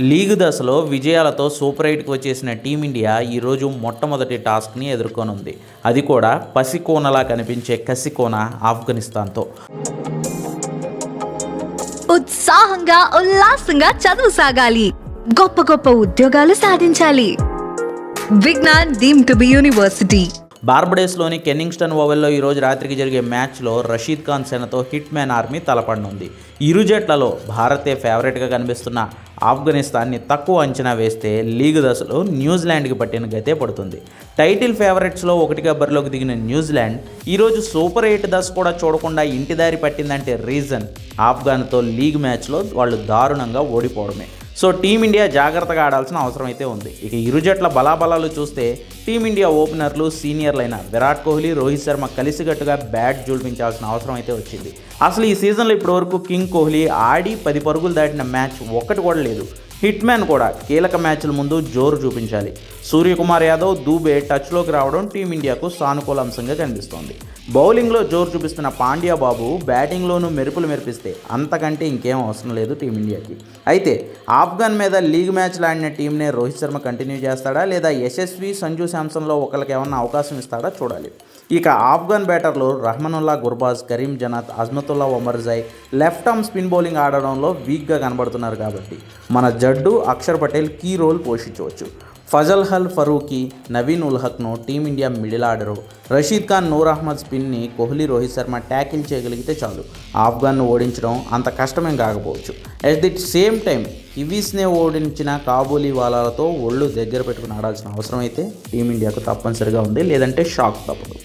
League దశలో విజయాలతో super ఎయిట్కి వచ్చేసిన టీమిండియా ఈరోజు మొట్టమొదటి టాస్క్ని ఎదుర్కొనుంది. అది కూడా పసికోనలా కనిపించే కసికోన ఆఫ్ఘనిస్తాన్తో. ఉత్సాహంగా ఉల్లాసంగా చదువు సాగాలి. గొప్ప గొప్ప ఉద్యోగాలు సాధించాలి. Vignan deem to be university. బార్బడేస్లోని Kensington ఓవెల్లో ఈరోజు రాత్రికి జరిగే మ్యాచ్లో రషీద్ ఖాన్ సేనతో హిట్ మ్యాన్ ఆర్మీ తలపడనుంది ఇరు జట్లలో భారతే ఫేవరెట్గా కనిపిస్తున్న ఆఫ్ఘనిస్తాన్ని తక్కువ అంచనా వేస్తే లీగ్ దశలో న్యూజిలాండ్కి పట్టిన గతే పడుతుంది. టైటిల్ ఫేవరెట్స్లో ఒకటిగా బరిలోకి దిగిన న్యూజిలాండ్ ఈరోజు సూపర్ ఎయిట్ దశ కూడా చూడకుండా ఇంటిదారి పట్టిందంటే రీజన్ ఆఫ్ఘన్తో లీగ్ మ్యాచ్లో వాళ్ళు దారుణంగా ఓడిపోవడమే. సో టీమిండియా జాగ్రత్తగా ఆడాల్సిన అవసరం అయితే ఉంది. ఇక ఇరు జట్ల బలాబలాలు చూస్తే టీమిండియా ఓపెనర్లు సీనియర్లైన విరాట్ కోహ్లీ రోహిత్ శర్మ కలిసికట్టుగా బ్యాట్ జూల్పించాల్సిన అవసరం అయితే వచ్చింది. అసలు ఈ సీజన్లో ఇప్పటివరకు కింగ్ కోహ్లీ ఆడి పది పరుగులు దాటిన మ్యాచ్ ఒక్కటి కూడా లేదు. హిట్ మ్యాన్ కూడా కీలక మ్యాచ్ల ముందు జోరు చూపించాలి. సూర్యకుమార్ యాదవ్ దూబే టచ్లోకి రావడం టీమిండియాకు సానుకూల అంశంగా కనిపిస్తోంది. బౌలింగ్లో జోరు చూపిస్తున్న పాండ్యా బాబు బ్యాటింగ్లోనూ మెరుపులు మెరిపిస్తే అంతకంటే ఇంకేం అవసరం లేదు టీమిండియాకి. అయితే ఆఫ్ఘన్ మీద లీగ్ మ్యాచ్లు ఆడిన టీంనే రోహిత్ శర్మ కంటిన్యూ చేస్తాడా లేదా యశస్వి సంజు శాంసన్లో ఒకరికి ఏమన్నా అవకాశం ఇస్తాడా చూడాలి. ఇక Afghan బ్యాటర్లు Rahmanullah Gurbaz Karim Janat Azmatullah Omarzai left arm spin bowling ఆడడంలో వీక్గా కనబడుతున్నారు కాబట్టి మన జ జడ్డు అక్షర్ పటేల్ కీ రోల్ పోషించవచ్చు. Fazal Haq Farooqi Naveen ul హక్ను Team India middle order. Rashid Khan Noor Ahmad స్పిన్ని Kohli Rohit Sharma tackle చేయగలిగితే చాలు. ఆఫ్ఘన్ను ఓడించడం అంత కష్టమేం కాకపోవచ్చు. అట్ ది సేమ్ టైం కివీస్నే ఓడించిన కాబూలీ వాలాలతో ఒళ్ళు దగ్గర పెట్టుకుని ఆడాల్సిన అవసరం అయితే టీమిండియాకు తప్పనిసరిగా ఉంది లేదంటే షాక్ తప్పదు.